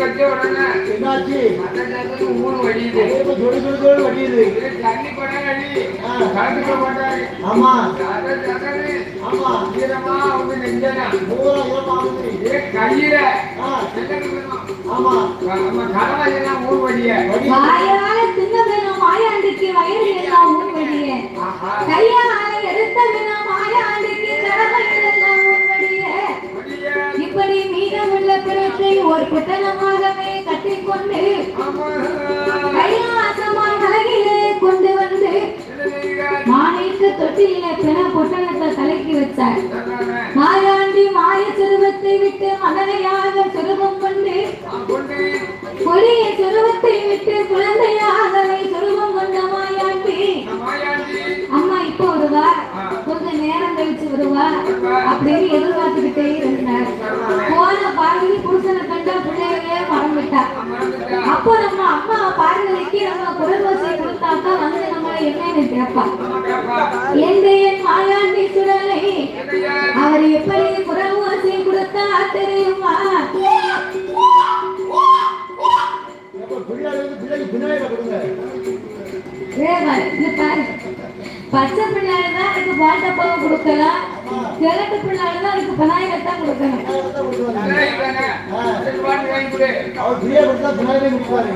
வச்ச உடனே என்னாச்சு? ஊர் வடியுது ஜொடி ஜொடி ஜொடி வடியுது தண்ணி படம் அடி. கலந்துக்க மாட்டாரு. ஆமா. ஆமா. ஈரமா அவங்க நெஞ்சனா பூரா ஈரமாகுது இது கையில? ஆமா. நம்ம கடவாயெல்லாம் ஊர் வடிய வடி வாயால தின்ன வேணும் மாயாண்டிக்கு வயிறு எல்லாம் முன்வடிய ஆஹா. கையால எடுத்த வேணும் மாயாண்டிக்கு கடமையில் எல்லாம் முன்வடிய வடிய இப்படி மீதமுள்ள பிறத்தை ஒரு புத்தகமாகவே கட்டிக்கொண்டு கைலாசமான் அழகிலே கொண்டு வந்து மாணிக்க பொட்டணத்தை வச்சார். மாயாண்டி மாய சுருவத்தை விட்டு மலரையாக சுருவம் கொண்டு கொடிய சுருவத்தை விட்டு குழந்தையாகவே சுருவம் கொண்ட மாயாண்டி. அம்மா இப்போ வருவா கொஞ்ச நேரம் கழிச்சு வருவா அப்படின்னு எதிர்பார்த்துக்கிட்டே இருந்தார். போன பாரதி புருஷனை கண்டா பிள்ளைகளே மறந்துட்டா அப்போ நம்ம அம்மா பார்வதிக்கு நம்ம குரல் வசை கொடுத்தாக்கா வந்து நம்மளை என்னன்னு கேட்பா. எந்த மாயாண்டி சுடலை அவர் எப்படி குரல் கொடுத்தா தெரியுமா? எப்ப கொடுங்க அதுக்கு தான் கொடுக்கணும். அவர் கொடுத்தா கொடுப்பாரு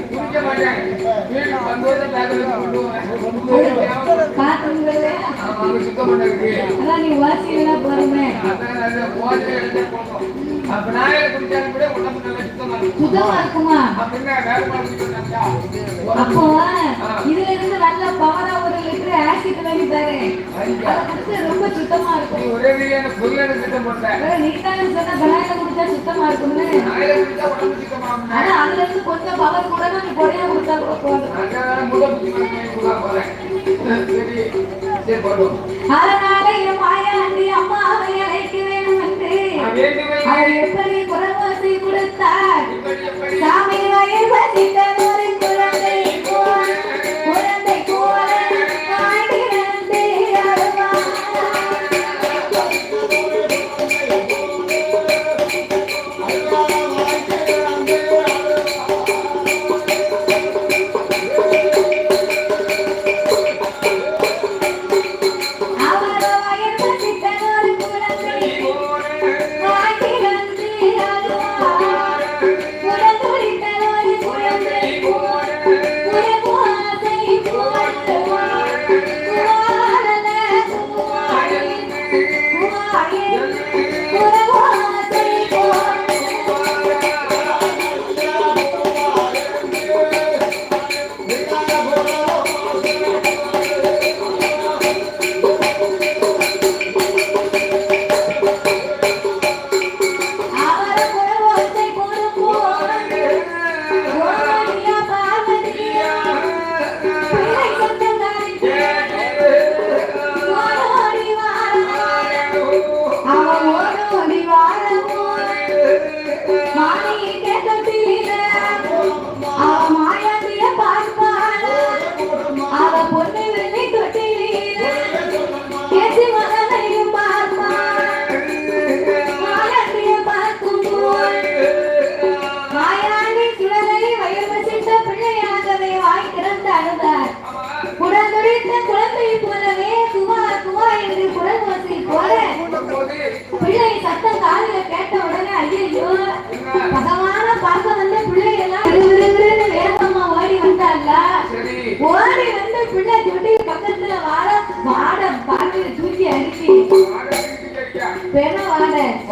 அதான் நீ வாசிக்கலாம் போறமே சுத்தமா இருக்குமா? அப்போ இதுல இருந்து நல்ல பவரா லிட்டர் ஆசிட் வாங்கி குடிச்சா ரொம்ப சுத்தமா இருக்கும். ஒரே வீடியான பொருள் சுத்தம் அப்புறம் நீ தானே சொன்ன பனாயில குடிச்சா சுத்தமா இருக்கும்னு. ஆனா அதுல இருந்து கொஞ்சம் பவர் கூட நீ போதும். அதனால மாயாண்டி அம்மாவை அழைக்க வேண்டும் என்று எப்படி குரல் வாசி கொடுத்தார்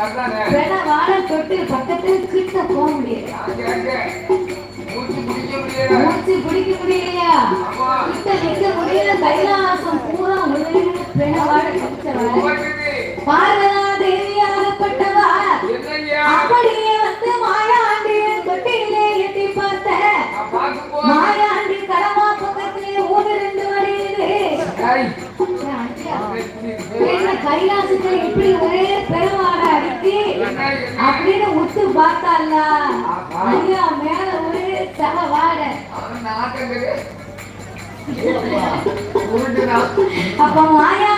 வாட தொட்டு பக்கத்துல கிட்ட போக முடியல. மூச்சு பிடிக்க முடியலையா? ஆமா கிட்ட நிக்க முடியல கைலாசம் பூரா. பார்வதா தேவியாகப்பட்டவா அப்படியே வந்து மாயாண்டியின் தொட்டிலே எட்டி பார்த்த மாயாண்டி கடமா பக்கத்திலே வருகிறது. என்ன கைலாசத்துல இப்படி ஒரே பெருமாட என்ன? அப்படின்னு உத்து பார்த்தால ஐயா மேல ஒரே செவ வாட. அப்ப மாயாண்டி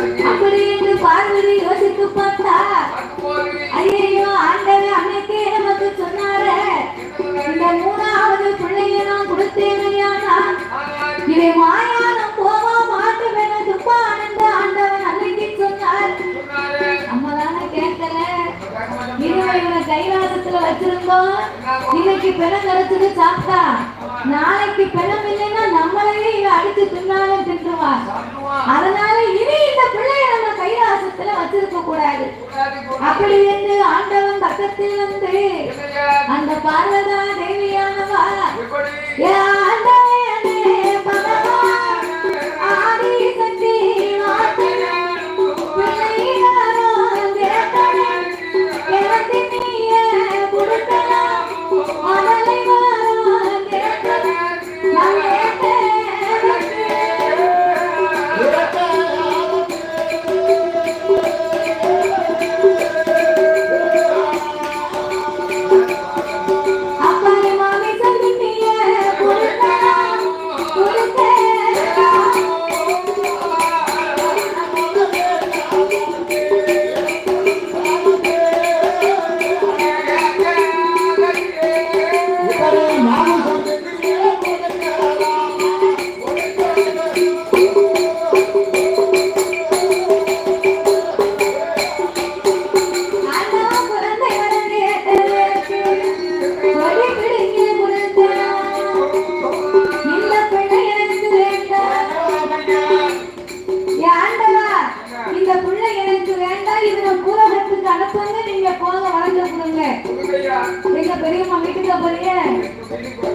பார்வதிக்கு என்று பார்வதி யோசித்து பார்த்தா பார்க்கும்போது ஐயோ ஆண்டவர் அன்னைக்கே நமக்கு சொன்னாரே இந்த மூணாவது பிள்ளையை நான் கொடுத்தேனையானா இதை மாயானம் போவா மாட்டுவேன துப்பா ஆனந்த ஆண்டவன் அன்னைக்கு சொன்னார். நம்ம தானே கேட்கல கேட்க மாட்டோம். இவன் இவனை கைலாசத்துல வச்சிருந்தோம் இன்னைக்கு பிணம் கிடைச்சது சாப்பிட்டா? நாளைக்கு பிணம் இல்லைன்னா நம்மளையே இவன் அடிச்சு தின்னாலும் தின்றுவான். அதனால இனி இந்த பிள்ளைய நம்ம கைலாசத்துல வச்சிருக்க கூடாது கூடாது, கூடாது. அப்படி என்று ஆண்டவன் பக்கத்தில் வந்து? அந்த பார்வதா தேவியானவா எப்படி? பெரிய பெரியம்மா தான் போறியே